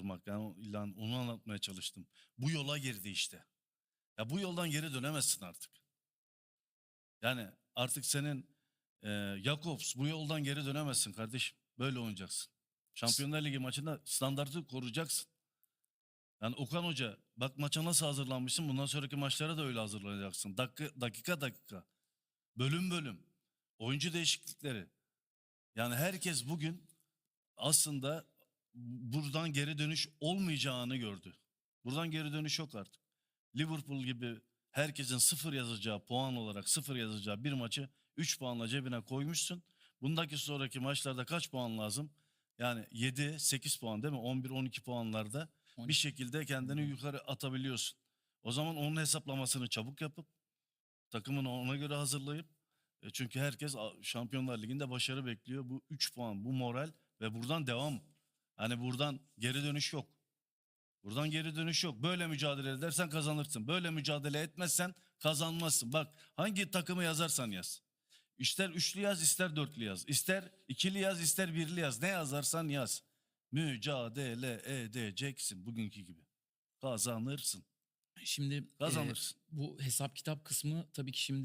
Irmak. Yani illa onu anlatmaya çalıştım. Bu yola girdi işte. Ya bu yoldan geri dönemezsin artık. Yani artık senin e, Jakobs bu yoldan geri dönemezsin kardeşim. Böyle oynayacaksın. Şampiyonlar Ligi maçında standartı koruyacaksın. Yani Okan Hoca bak maça nasıl hazırlanmışsın bundan sonraki maçlara da öyle hazırlanacaksın. Dakika dakika, dakika. bölüm bölüm. Oyuncu değişiklikleri. Yani herkes bugün aslında buradan geri dönüş olmayacağını gördü. Buradan geri dönüş yok artık. Liverpool gibi herkesin sıfır yazacağı puan olarak sıfır yazacağı bir maçı 3 puanla cebine koymuşsun. Bundaki sonraki maçlarda kaç puan lazım? Yani 7, 8 puan değil mi? 11, 12 puanlarda bir 12. şekilde kendini yukarı atabiliyorsun. O zaman onun hesaplamasını çabuk yapıp takımını ona göre hazırlayıp e, çünkü herkes Şampiyonlar Ligi'nde başarı bekliyor. Bu 3 puan, bu moral ve buradan devam. Hani buradan geri dönüş yok. Buradan geri dönüş yok. Böyle mücadele edersen kazanırsın. Böyle mücadele etmezsen kazanmazsın. Bak hangi takımı yazarsan yaz. İster üçlü yaz, ister dörtlü yaz. İster ikili yaz, ister birli yaz. Ne yazarsan yaz. Mücadele edeceksin bugünkü gibi. Kazanırsın. Şimdi e, Kazanırsın. bu hesap kitap kısmı tabii ki şimdi